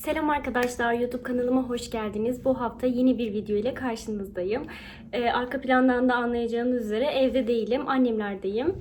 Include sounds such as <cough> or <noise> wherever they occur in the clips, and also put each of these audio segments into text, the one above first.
Selam arkadaşlar, YouTube kanalıma hoş geldiniz. Bu hafta yeni bir video ile karşınızdayım. Ee, arka plandan da anlayacağınız üzere evde değilim, annemlerdeyim.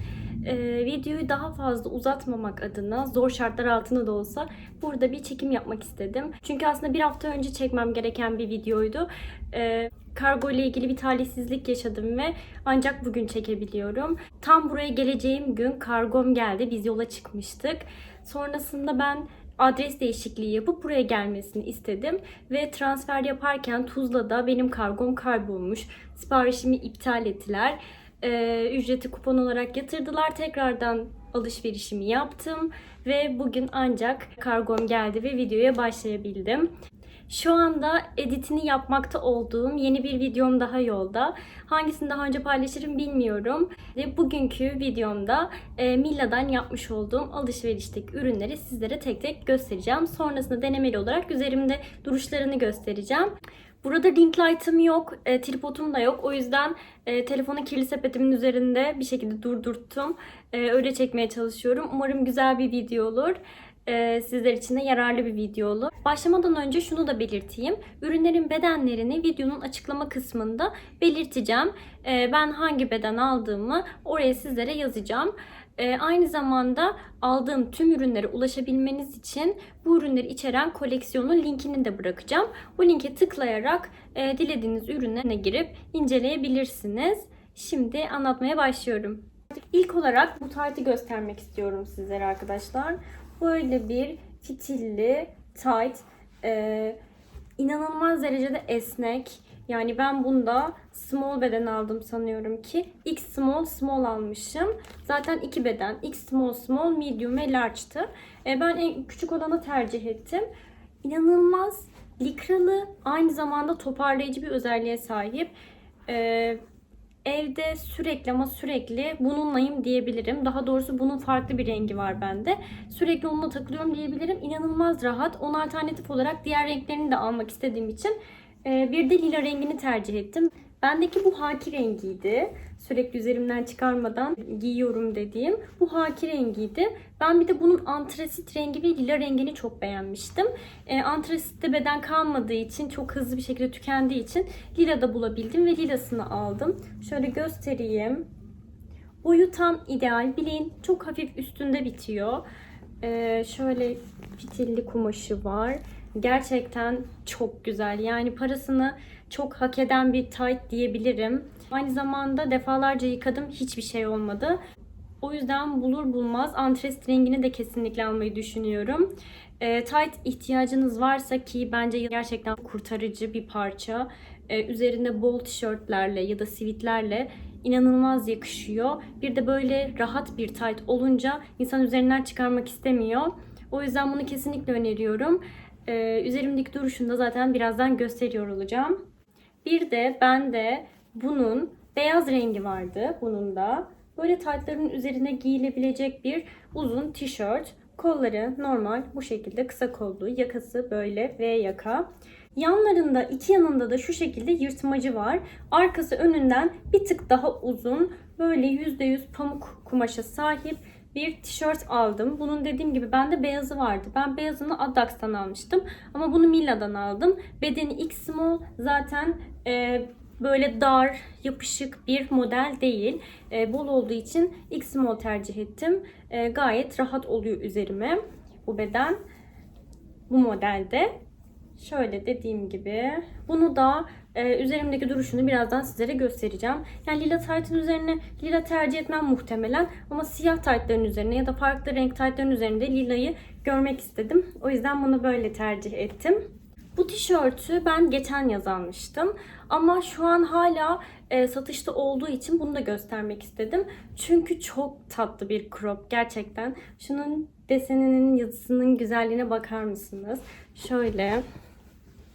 Ee, videoyu daha fazla uzatmamak adına zor şartlar altında da olsa burada bir çekim yapmak istedim. Çünkü aslında bir hafta önce çekmem gereken bir videoydu. Ee, kargo ile ilgili bir talihsizlik yaşadım ve ancak bugün çekebiliyorum. Tam buraya geleceğim gün kargom geldi. Biz yola çıkmıştık. Sonrasında ben adres değişikliği yapıp buraya gelmesini istedim. Ve transfer yaparken Tuzla'da benim kargom kaybolmuş. Siparişimi iptal ettiler. Ee, ücreti kupon olarak yatırdılar. Tekrardan alışverişimi yaptım. Ve bugün ancak kargom geldi ve videoya başlayabildim. Şu anda editini yapmakta olduğum yeni bir videom daha yolda. Hangisini daha önce paylaşırım bilmiyorum. Ve bugünkü videomda e, Milla'dan yapmış olduğum alışverişteki ürünleri sizlere tek tek göstereceğim. Sonrasında denemeli olarak üzerimde duruşlarını göstereceğim. Burada ring light'ım yok, e, tripodum da yok. O yüzden e, telefonu kirli sepetimin üzerinde bir şekilde durdurttum. E, öyle çekmeye çalışıyorum. Umarım güzel bir video olur e, sizler için de yararlı bir video olur. Başlamadan önce şunu da belirteyim. Ürünlerin bedenlerini videonun açıklama kısmında belirteceğim. E, ben hangi beden aldığımı oraya sizlere yazacağım. E, aynı zamanda aldığım tüm ürünlere ulaşabilmeniz için bu ürünleri içeren koleksiyonun linkini de bırakacağım. Bu linke tıklayarak e, dilediğiniz ürünlerine girip inceleyebilirsiniz. Şimdi anlatmaya başlıyorum. İlk olarak bu taytı göstermek istiyorum sizlere arkadaşlar. Böyle bir fitilli tight. Ee, inanılmaz derecede esnek. Yani ben bunda small beden aldım sanıyorum ki. X small small almışım. Zaten iki beden. X small small medium ve large'tı. Ee, ben en küçük olanı tercih ettim. İnanılmaz likralı aynı zamanda toparlayıcı bir özelliğe sahip. Ee, evde sürekli ama sürekli bununlayım diyebilirim. Daha doğrusu bunun farklı bir rengi var bende. Sürekli onunla takılıyorum diyebilirim. İnanılmaz rahat. Onun alternatif olarak diğer renklerini de almak istediğim için e, bir de lila rengini tercih ettim. Bendeki bu haki rengiydi. Sürekli üzerimden çıkarmadan giyiyorum dediğim. Bu haki rengiydi. Ben bir de bunun antrasit rengi ve lila rengini çok beğenmiştim. E, antrasitte beden kalmadığı için çok hızlı bir şekilde tükendiği için lila da bulabildim ve lilasını aldım. Şöyle göstereyim. Boyu tam ideal. Bileğin çok hafif üstünde bitiyor. E, şöyle fitilli kumaşı var. Gerçekten çok güzel. Yani parasını çok hak eden bir tight diyebilirim. Aynı zamanda defalarca yıkadım. Hiçbir şey olmadı. O yüzden bulur bulmaz antresit rengini de kesinlikle almayı düşünüyorum. E, tight ihtiyacınız varsa ki bence gerçekten kurtarıcı bir parça. E, üzerinde bol tişörtlerle ya da sivitlerle inanılmaz yakışıyor. Bir de böyle rahat bir tight olunca insan üzerinden çıkarmak istemiyor. O yüzden bunu kesinlikle öneriyorum. Ee, üzerimdeki duruşunu da zaten birazdan gösteriyor olacağım. Bir de bende bunun beyaz rengi vardı bunun da. Böyle taytların üzerine giyilebilecek bir uzun tişört. Kolları normal bu şekilde kısa kollu. Yakası böyle V yaka. Yanlarında iki yanında da şu şekilde yırtmacı var. Arkası önünden bir tık daha uzun. Böyle %100 pamuk kumaşa sahip bir tişört aldım. Bunun dediğim gibi bende beyazı vardı. Ben beyazını Addax'tan almıştım. Ama bunu Milla'dan aldım. Bedeni X small zaten e, böyle dar, yapışık bir model değil. E, bol olduğu için X small tercih ettim. E, gayet rahat oluyor üzerime bu beden. Bu modelde. Şöyle dediğim gibi. Bunu da e, üzerimdeki duruşunu birazdan sizlere göstereceğim. Yani lila taytın üzerine lila tercih etmem muhtemelen. Ama siyah taytların üzerine ya da farklı renk taytların üzerinde lilayı görmek istedim. O yüzden bunu böyle tercih ettim. Bu tişörtü ben geçen yaz almıştım. Ama şu an hala e, satışta olduğu için bunu da göstermek istedim. Çünkü çok tatlı bir crop gerçekten. Şunun deseninin yazısının güzelliğine bakar mısınız? Şöyle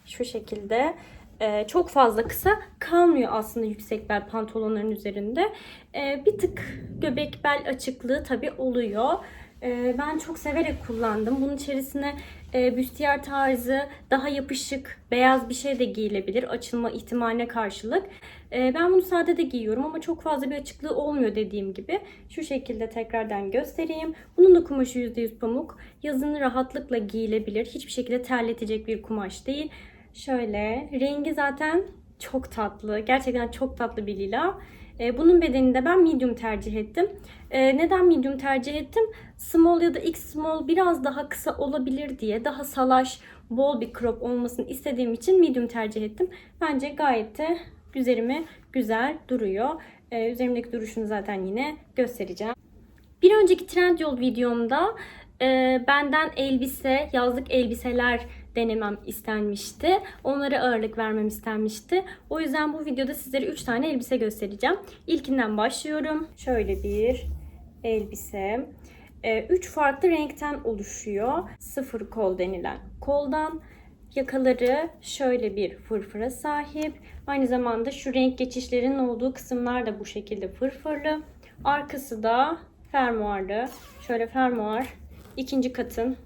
şu şekilde e, çok fazla kısa kalmıyor aslında yüksek bel pantolonların üzerinde. E, bir tık göbek bel açıklığı tabi oluyor. Ee, ben çok severek kullandım. Bunun içerisine e, büstiyer tarzı daha yapışık beyaz bir şey de giyilebilir açılma ihtimaline karşılık. Ee, ben bunu sade de giyiyorum ama çok fazla bir açıklığı olmuyor dediğim gibi. Şu şekilde tekrardan göstereyim. Bunun da kumaşı %100 pamuk. Yazın rahatlıkla giyilebilir. Hiçbir şekilde terletecek bir kumaş değil. Şöyle rengi zaten çok tatlı. Gerçekten çok tatlı bir lila. Ee, bunun bedenini de ben medium tercih ettim. Ee, neden medium tercih ettim? Small ya da X small biraz daha kısa olabilir diye daha salaş, bol bir crop olmasını istediğim için medium tercih ettim. Bence gayet de üzerime güzel duruyor. Ee, üzerimdeki duruşunu zaten yine göstereceğim. Bir önceki Trendyol videomda e, benden elbise, yazlık elbiseler denemem istenmişti. Onlara ağırlık vermem istenmişti. O yüzden bu videoda sizlere 3 tane elbise göstereceğim. İlkinden başlıyorum. Şöyle bir elbise. 3 farklı renkten oluşuyor. Sıfır kol denilen koldan. Yakaları şöyle bir fırfıra sahip. Aynı zamanda şu renk geçişlerinin olduğu kısımlar da bu şekilde fırfırlı. Arkası da fermuarlı. Şöyle fermuar ikinci katın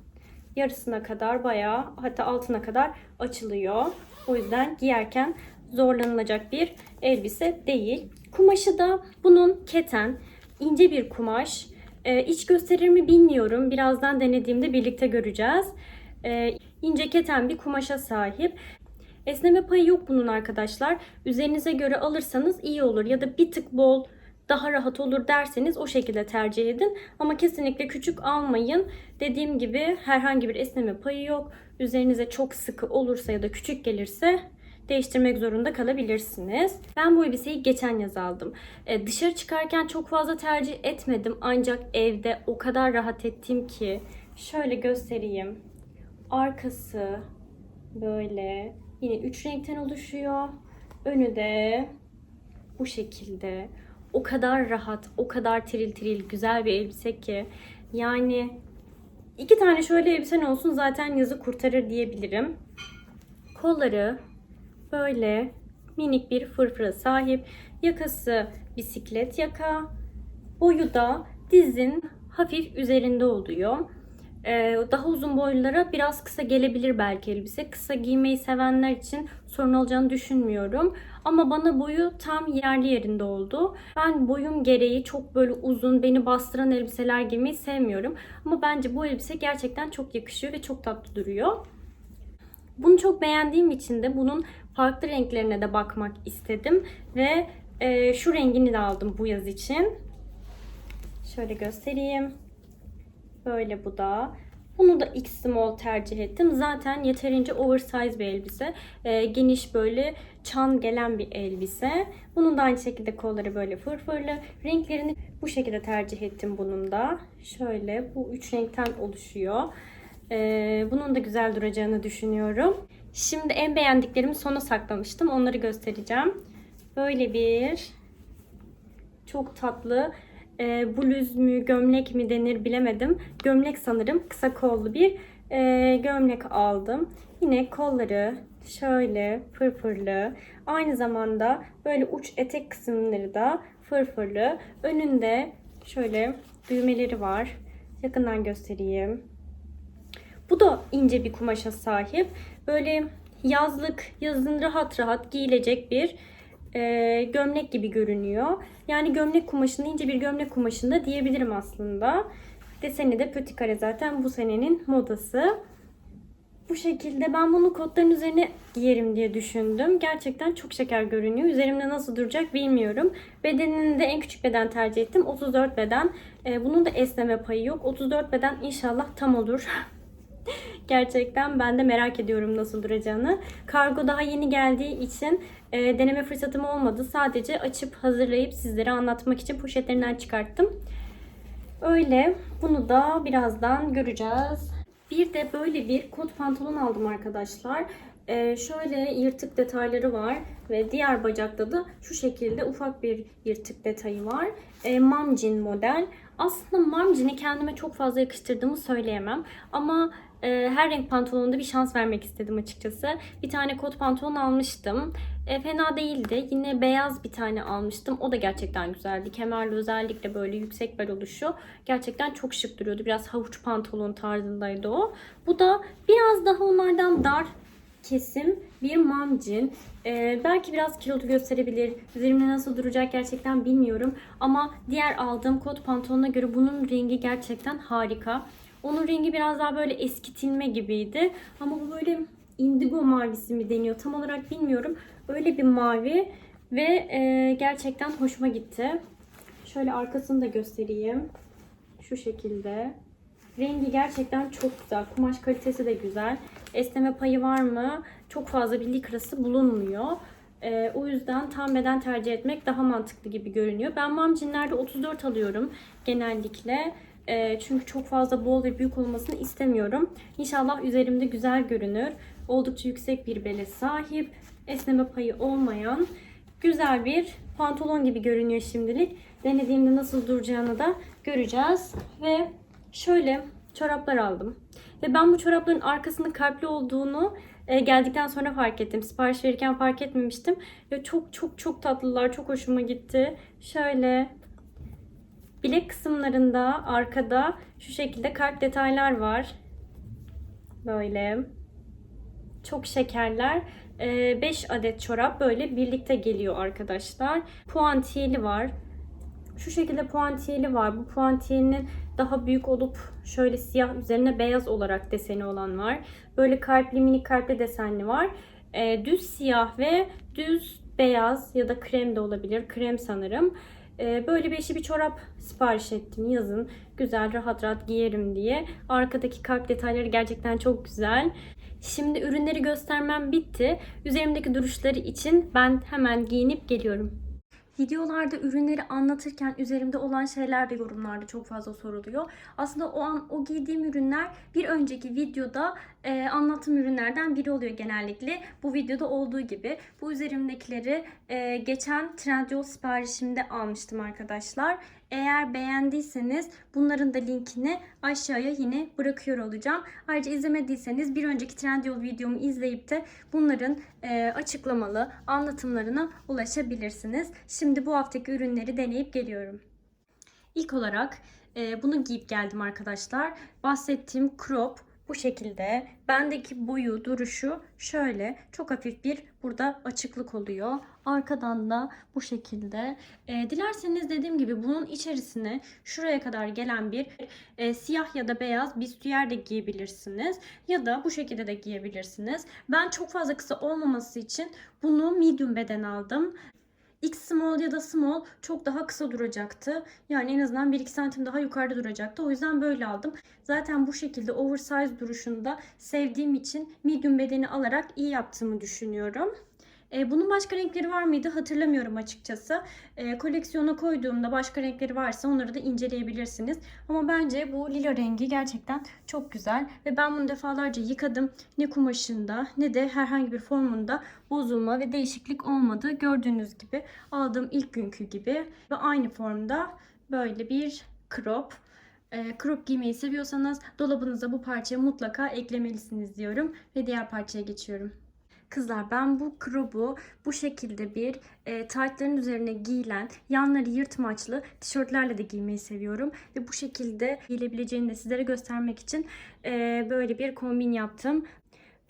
yarısına kadar bayağı hatta altına kadar açılıyor. O yüzden giyerken zorlanılacak bir elbise değil. Kumaşı da bunun keten ince bir kumaş. Ee, iç gösterir mi bilmiyorum. Birazdan denediğimde birlikte göreceğiz. Ee, ince keten bir kumaşa sahip. Esneme payı yok bunun arkadaşlar. Üzerinize göre alırsanız iyi olur ya da bir tık bol daha rahat olur derseniz o şekilde tercih edin. Ama kesinlikle küçük almayın. Dediğim gibi herhangi bir esneme payı yok. Üzerinize çok sıkı olursa ya da küçük gelirse değiştirmek zorunda kalabilirsiniz. Ben bu elbiseyi geçen yaz aldım. Ee, dışarı çıkarken çok fazla tercih etmedim ancak evde o kadar rahat ettim ki şöyle göstereyim. Arkası böyle yine üç renkten oluşuyor. Önü de bu şekilde. O kadar rahat, o kadar tiril tiril güzel bir elbise ki. Yani iki tane şöyle elbisen olsun zaten yazı kurtarır diyebilirim. Kolları böyle minik bir fırfıra sahip. Yakası bisiklet yaka. Boyu da dizin hafif üzerinde oluyor. Ee, daha uzun boylulara biraz kısa gelebilir belki elbise. Kısa giymeyi sevenler için sorun olacağını düşünmüyorum. Ama bana boyu tam yerli yerinde oldu. Ben boyum gereği çok böyle uzun, beni bastıran elbiseler giymeyi sevmiyorum. Ama bence bu elbise gerçekten çok yakışıyor ve çok tatlı duruyor. Bunu çok beğendiğim için de bunun farklı renklerine de bakmak istedim. Ve e, şu rengini de aldım bu yaz için. Şöyle göstereyim. Böyle bu da. Bunu da X small tercih ettim. Zaten yeterince oversize bir elbise. Ee, geniş böyle çan gelen bir elbise. Bunun da aynı şekilde kolları böyle fırfırlı. Renklerini bu şekilde tercih ettim bunun da. Şöyle bu üç renkten oluşuyor. Ee, bunun da güzel duracağını düşünüyorum. Şimdi en beğendiklerimi sona saklamıştım. Onları göstereceğim. Böyle bir çok tatlı e, bluz mü gömlek mi denir bilemedim. Gömlek sanırım kısa kollu bir e, gömlek aldım. Yine kolları şöyle fırfırlı. Aynı zamanda böyle uç etek kısımları da fırfırlı. Önünde şöyle düğmeleri var. Yakından göstereyim. Bu da ince bir kumaşa sahip. Böyle yazlık, yazın rahat rahat giyilecek bir e, gömlek gibi görünüyor. Yani gömlek kumaşında ince bir gömlek kumaşında diyebilirim aslında. Deseni de pöti kare zaten bu senenin modası. Bu şekilde ben bunu kotların üzerine giyerim diye düşündüm. Gerçekten çok şeker görünüyor. Üzerimde nasıl duracak bilmiyorum. Bedenini de en küçük beden tercih ettim. 34 beden. E, bunun da esneme payı yok. 34 beden inşallah tam olur. <laughs> Gerçekten ben de merak ediyorum nasıl duracağını. Kargo daha yeni geldiği için e, deneme fırsatım olmadı. Sadece açıp hazırlayıp sizlere anlatmak için poşetlerinden çıkarttım. Öyle. Bunu da birazdan göreceğiz. Bir de böyle bir kot pantolon aldım arkadaşlar. Ee, şöyle yırtık detayları var ve diğer bacakta da şu şekilde ufak bir yırtık detayı var. Ee, Mamcin model. Aslında Mamcin'i kendime çok fazla yakıştırdığımı söyleyemem ama e, her renk pantolonda bir şans vermek istedim açıkçası. Bir tane kot pantolon almıştım. E, fena değildi. Yine beyaz bir tane almıştım. O da gerçekten güzeldi. Kemerli özellikle böyle yüksek bel oluşu gerçekten çok şık duruyordu. Biraz havuç pantolon tarzındaydı o. Bu da biraz daha onlardan dar kesim bir mamcin. Ee, belki biraz kilolu gösterebilir. Üzerimde nasıl duracak gerçekten bilmiyorum. Ama diğer aldığım kot pantolonuna göre bunun rengi gerçekten harika. Onun rengi biraz daha böyle eskitilme gibiydi. Ama bu böyle indigo mavisi mi deniyor tam olarak bilmiyorum. Öyle bir mavi ve e, gerçekten hoşuma gitti. Şöyle arkasını da göstereyim. Şu şekilde. Rengi gerçekten çok güzel. Kumaş kalitesi de güzel. Esneme payı var mı? Çok fazla bir likrası bulunmuyor. Ee, o yüzden tam beden tercih etmek daha mantıklı gibi görünüyor. Ben mamcinlerde 34 alıyorum genellikle. Ee, çünkü çok fazla bol ve büyük olmasını istemiyorum. İnşallah üzerimde güzel görünür. Oldukça yüksek bir bele sahip. Esneme payı olmayan güzel bir pantolon gibi görünüyor şimdilik. Denediğimde nasıl duracağını da göreceğiz. Ve şöyle çoraplar aldım. Ve ben bu çorapların arkasında kalpli olduğunu e, geldikten sonra fark ettim. Sipariş verirken fark etmemiştim. Ve çok çok çok tatlılar. Çok hoşuma gitti. Şöyle bilek kısımlarında arkada şu şekilde kalp detaylar var. Böyle. Çok şekerler. 5 adet çorap böyle birlikte geliyor arkadaşlar. Puantiyeli var. Şu şekilde puantiyeli var. Bu puantiyenin daha büyük olup şöyle siyah üzerine beyaz olarak deseni olan var. Böyle kalpli mini kalpli desenli var. Ee, düz siyah ve düz beyaz ya da krem de olabilir. Krem sanırım. Ee, böyle beşi bir çorap sipariş ettim yazın. Güzel rahat rahat giyerim diye. Arkadaki kalp detayları gerçekten çok güzel. Şimdi ürünleri göstermem bitti. Üzerimdeki duruşları için ben hemen giyinip geliyorum. Videolarda ürünleri anlatırken üzerimde olan şeyler de yorumlarda çok fazla soruluyor. Aslında o an o giydiğim ürünler bir önceki videoda e, anlattığım ürünlerden biri oluyor genellikle. Bu videoda olduğu gibi. Bu üzerimdekileri e, geçen Trendyol siparişimde almıştım arkadaşlar. Eğer beğendiyseniz bunların da linkini aşağıya yine bırakıyor olacağım. Ayrıca izlemediyseniz bir önceki Trendyol videomu izleyip de bunların e, açıklamalı anlatımlarına ulaşabilirsiniz. Şimdi bu haftaki ürünleri deneyip geliyorum. İlk olarak e, bunu giyip geldim arkadaşlar. Bahsettiğim crop bu şekilde. Bendeki boyu, duruşu şöyle. Çok hafif bir burada açıklık oluyor. Arkadan da bu şekilde. E, dilerseniz dediğim gibi bunun içerisine şuraya kadar gelen bir e, siyah ya da beyaz büstiyer de giyebilirsiniz. Ya da bu şekilde de giyebilirsiniz. Ben çok fazla kısa olmaması için bunu medium beden aldım. X small ya da small çok daha kısa duracaktı. Yani en azından 1-2 santim daha yukarıda duracaktı. O yüzden böyle aldım. Zaten bu şekilde oversize duruşunda sevdiğim için medium bedeni alarak iyi yaptığımı düşünüyorum. E, bunun başka renkleri var mıydı hatırlamıyorum açıkçası. E, koleksiyona koyduğumda başka renkleri varsa onları da inceleyebilirsiniz. Ama bence bu lila rengi gerçekten çok güzel. Ve ben bunu defalarca yıkadım. Ne kumaşında ne de herhangi bir formunda bozulma ve değişiklik olmadı. Gördüğünüz gibi aldığım ilk günkü gibi ve aynı formda böyle bir crop. E, crop giymeyi seviyorsanız dolabınıza bu parçayı mutlaka eklemelisiniz diyorum. Ve diğer parçaya geçiyorum. Kızlar ben bu krobu bu şekilde bir e, taytların üzerine giyilen yanları yırtmaçlı tişörtlerle de giymeyi seviyorum. Ve bu şekilde giyilebileceğini de sizlere göstermek için e, böyle bir kombin yaptım.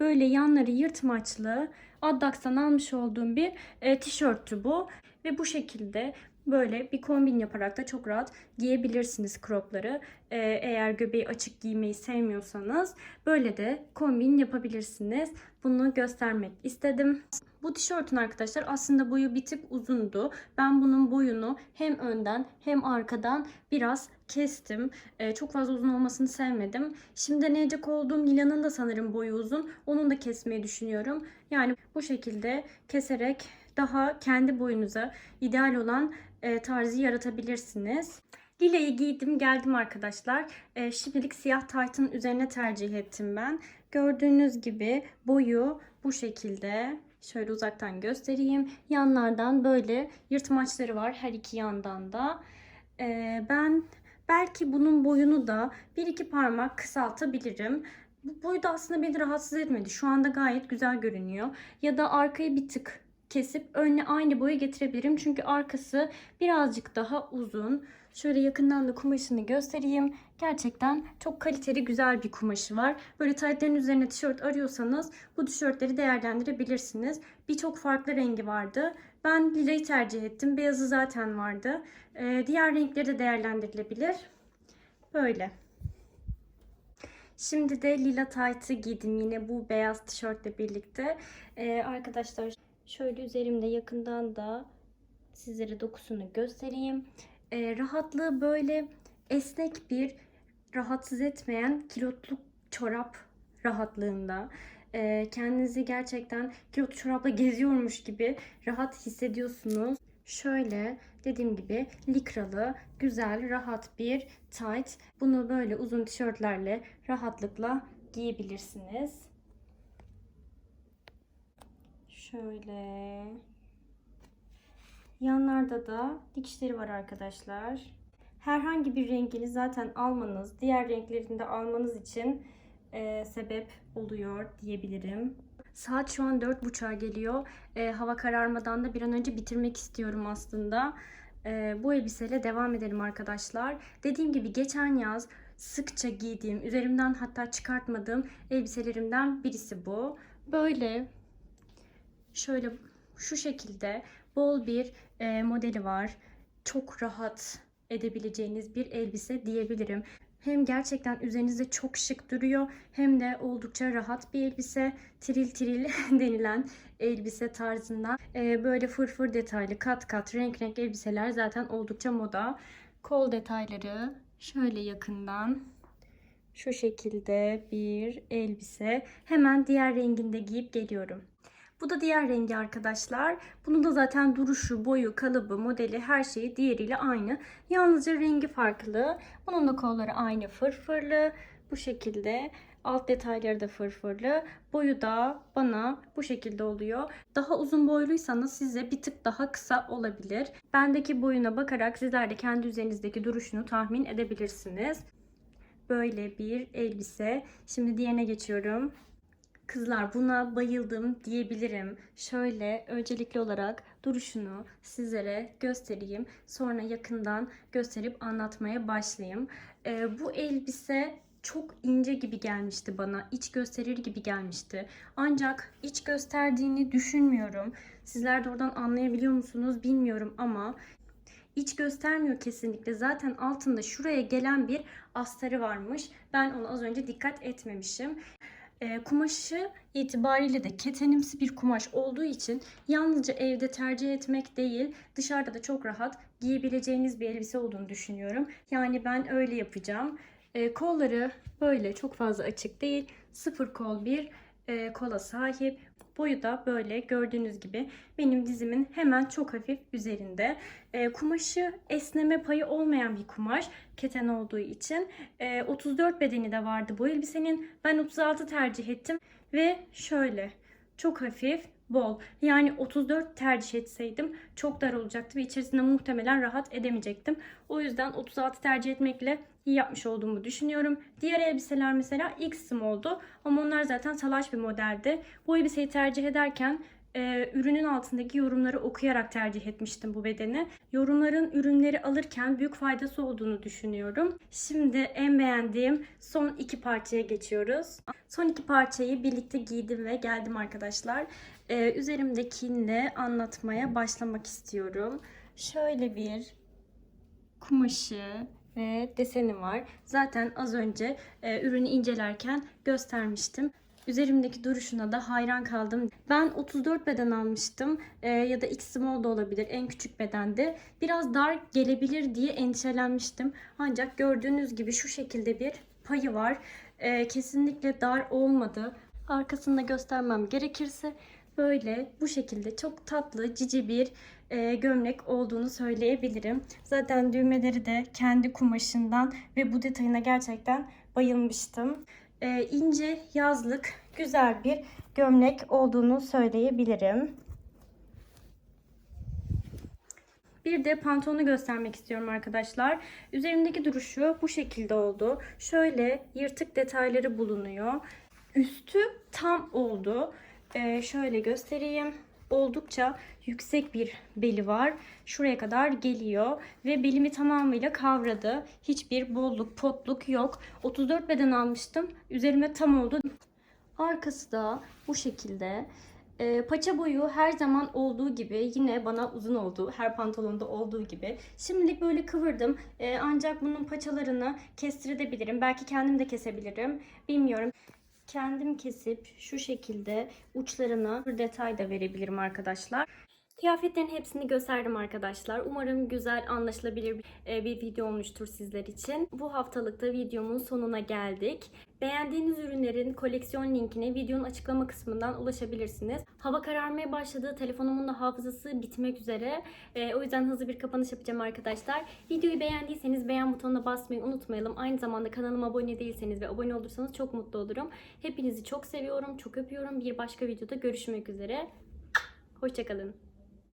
Böyle yanları yırtmaçlı Addax'tan almış olduğum bir e, tişörttü bu. Ve bu şekilde böyle bir kombin yaparak da çok rahat giyebilirsiniz cropları. Ee, eğer göbeği açık giymeyi sevmiyorsanız böyle de kombin yapabilirsiniz. Bunu göstermek istedim. Bu tişörtün arkadaşlar aslında boyu bir tık uzundu. Ben bunun boyunu hem önden hem arkadan biraz kestim. Ee, çok fazla uzun olmasını sevmedim. Şimdi deneyecek olduğum Lila'nın da sanırım boyu uzun. Onun da kesmeyi düşünüyorum. Yani bu şekilde keserek daha kendi boyunuza ideal olan e, tarzı yaratabilirsiniz. Lilayı giydim geldim arkadaşlar. E, şimdilik siyah taytın üzerine tercih ettim ben. Gördüğünüz gibi boyu bu şekilde. Şöyle uzaktan göstereyim. Yanlardan böyle yırtmaçları var her iki yandan da. E, ben belki bunun boyunu da bir iki parmak kısaltabilirim. Bu boyu da aslında beni rahatsız etmedi. Şu anda gayet güzel görünüyor. Ya da arkayı bir tık kesip önüne aynı boyu getirebilirim. Çünkü arkası birazcık daha uzun. Şöyle yakından da kumaşını göstereyim. Gerçekten çok kaliteli güzel bir kumaşı var. Böyle taytların üzerine tişört arıyorsanız bu tişörtleri değerlendirebilirsiniz. Birçok farklı rengi vardı. Ben lilayı tercih ettim. Beyazı zaten vardı. Ee, diğer renkleri de değerlendirilebilir. Böyle. Şimdi de lila taytı giydim yine bu beyaz tişörtle birlikte. Ee, arkadaşlar şöyle üzerimde yakından da sizlere dokusunu göstereyim. Ee, rahatlığı böyle esnek bir rahatsız etmeyen kilotluk çorap rahatlığında. Ee, kendinizi gerçekten kilotlu çorapla geziyormuş gibi rahat hissediyorsunuz. Şöyle dediğim gibi likralı, güzel, rahat bir tight. Bunu böyle uzun tişörtlerle rahatlıkla giyebilirsiniz. Şöyle. Yanlarda da dikişleri var arkadaşlar. Herhangi bir rengini zaten almanız, diğer renklerini de almanız için e, sebep oluyor diyebilirim. Saat şu an 4.30'a geliyor. E, hava kararmadan da bir an önce bitirmek istiyorum aslında. E, bu elbiseyle devam edelim arkadaşlar. Dediğim gibi geçen yaz sıkça giydiğim, üzerimden hatta çıkartmadığım elbiselerimden birisi bu. Böyle şöyle şu şekilde bol bir e, modeli var. Çok rahat edebileceğiniz bir elbise diyebilirim. Hem gerçekten üzerinizde çok şık duruyor hem de oldukça rahat bir elbise. Tril tril <laughs> denilen elbise tarzından. Ee, böyle fırfır detaylı kat kat renk renk elbiseler zaten oldukça moda. Kol detayları şöyle yakından şu şekilde bir elbise. Hemen diğer renginde giyip geliyorum. Bu da diğer rengi arkadaşlar. Bunun da zaten duruşu, boyu, kalıbı, modeli her şeyi diğeriyle aynı. Yalnızca rengi farklı. Bunun da kolları aynı fırfırlı. Bu şekilde. Alt detayları da fırfırlı. Boyu da bana bu şekilde oluyor. Daha uzun boyluysanız size bir tık daha kısa olabilir. Bendeki boyuna bakarak sizler de kendi üzerinizdeki duruşunu tahmin edebilirsiniz. Böyle bir elbise. Şimdi diğerine geçiyorum. Kızlar buna bayıldım diyebilirim. Şöyle öncelikli olarak duruşunu sizlere göstereyim. Sonra yakından gösterip anlatmaya başlayayım. Ee, bu elbise çok ince gibi gelmişti bana. İç gösterir gibi gelmişti. Ancak iç gösterdiğini düşünmüyorum. Sizler de oradan anlayabiliyor musunuz bilmiyorum ama iç göstermiyor kesinlikle. Zaten altında şuraya gelen bir astarı varmış. Ben ona az önce dikkat etmemişim. E, kumaşı itibariyle de ketenimsi bir kumaş olduğu için yalnızca evde tercih etmek değil dışarıda da çok rahat giyebileceğiniz bir elbise olduğunu düşünüyorum. Yani ben öyle yapacağım. E, kolları böyle çok fazla açık değil. Sıfır kol bir e, kola sahip. Boyu da böyle gördüğünüz gibi benim dizimin hemen çok hafif üzerinde. E, kumaşı esneme payı olmayan bir kumaş keten olduğu için. E, 34 bedeni de vardı bu elbisenin. Ben 36 tercih ettim ve şöyle çok hafif bol. Yani 34 tercih etseydim çok dar olacaktı ve içerisinde muhtemelen rahat edemeyecektim. O yüzden 36 tercih etmekle iyi yapmış olduğumu düşünüyorum. Diğer elbiseler mesela X small'du ama onlar zaten salaş bir modeldi. Bu elbiseyi tercih ederken e, ürünün altındaki yorumları okuyarak tercih etmiştim bu bedeni. Yorumların ürünleri alırken büyük faydası olduğunu düşünüyorum. Şimdi en beğendiğim son iki parçaya geçiyoruz. Son iki parçayı birlikte giydim ve geldim arkadaşlar. E, üzerimdekini anlatmaya başlamak istiyorum. Şöyle bir kumaşı ve deseni var. Zaten az önce e, ürünü incelerken göstermiştim. Üzerimdeki duruşuna da hayran kaldım. Ben 34 beden almıştım e, ya da X small da olabilir en küçük bedende. Biraz dar gelebilir diye endişelenmiştim. Ancak gördüğünüz gibi şu şekilde bir payı var. E, kesinlikle dar olmadı. Arkasında göstermem gerekirse böyle bu şekilde çok tatlı cici bir e, gömlek olduğunu söyleyebilirim. Zaten düğmeleri de kendi kumaşından ve bu detayına gerçekten bayılmıştım. E, ince yazlık güzel bir gömlek olduğunu söyleyebilirim. Bir de pantolonu göstermek istiyorum arkadaşlar. Üzerimdeki duruşu bu şekilde oldu. Şöyle yırtık detayları bulunuyor. üstü tam oldu. Ee, şöyle göstereyim. Oldukça yüksek bir beli var. Şuraya kadar geliyor ve belimi tamamıyla kavradı. Hiçbir bolluk, potluk yok. 34 beden almıştım. Üzerime tam oldu. Arkası da bu şekilde. Ee, paça boyu her zaman olduğu gibi yine bana uzun oldu. Her pantolonda olduğu gibi. Şimdilik böyle kıvırdım. Ee, ancak bunun paçalarını kestirebilirim. Belki kendim de kesebilirim. Bilmiyorum. Kendim kesip şu şekilde uçlarına bir detay da verebilirim arkadaşlar. Kıyafetlerin hepsini gösterdim arkadaşlar. Umarım güzel, anlaşılabilir e, bir video olmuştur sizler için. Bu haftalıkta videomun sonuna geldik. Beğendiğiniz ürünlerin koleksiyon linkine videonun açıklama kısmından ulaşabilirsiniz. Hava kararmaya başladı. Telefonumun da hafızası bitmek üzere. E, o yüzden hızlı bir kapanış yapacağım arkadaşlar. Videoyu beğendiyseniz beğen butonuna basmayı unutmayalım. Aynı zamanda kanalıma abone değilseniz ve abone olursanız çok mutlu olurum. Hepinizi çok seviyorum, çok öpüyorum. Bir başka videoda görüşmek üzere. Hoşçakalın.